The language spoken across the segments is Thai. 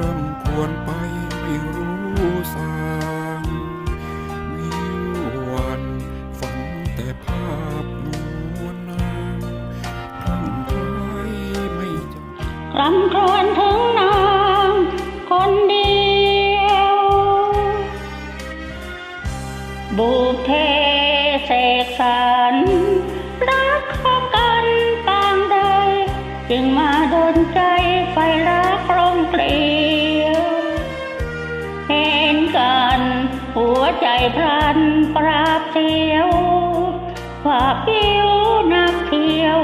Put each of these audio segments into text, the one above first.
ร่ำควรไปไม่รู้สางวิววันฝันแต่ภาพนวลนางครั้งไยไม่จำครั้ครวนถึงนางคนเดียวบุพเพ พลันปราบเที่ยวว่าปิ้วนักเที่ยว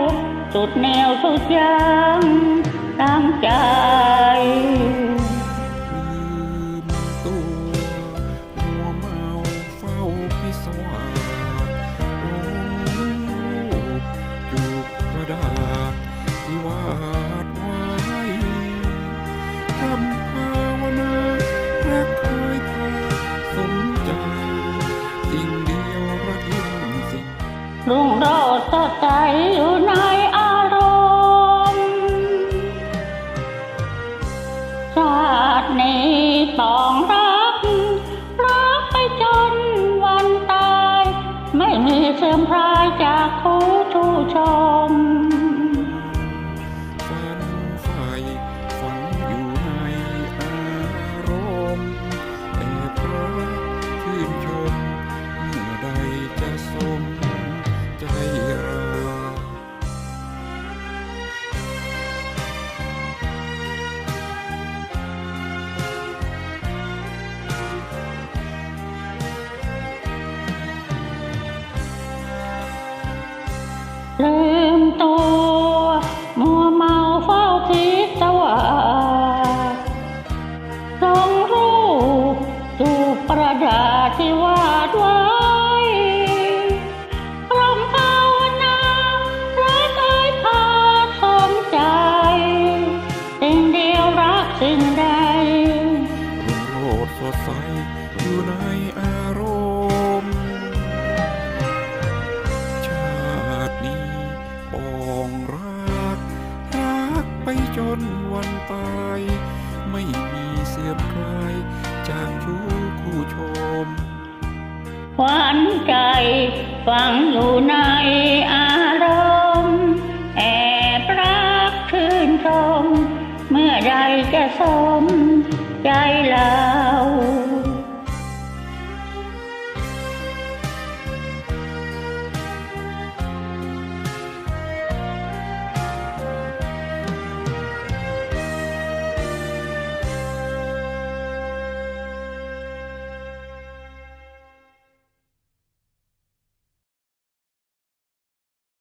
สุดแนวสุดยางตั้งใจตัวมัวเมาเฝ้าพิศวา ใจอยู่ในอารมณ์ชาตินต้องรัก รักไปจนวันตาย ไม่มีเสื่อมพลายจากคู่ชูชม 让道 ฟังอยู่ในอารมณ์ แอบรักคืนชม เมื่อใดจะสม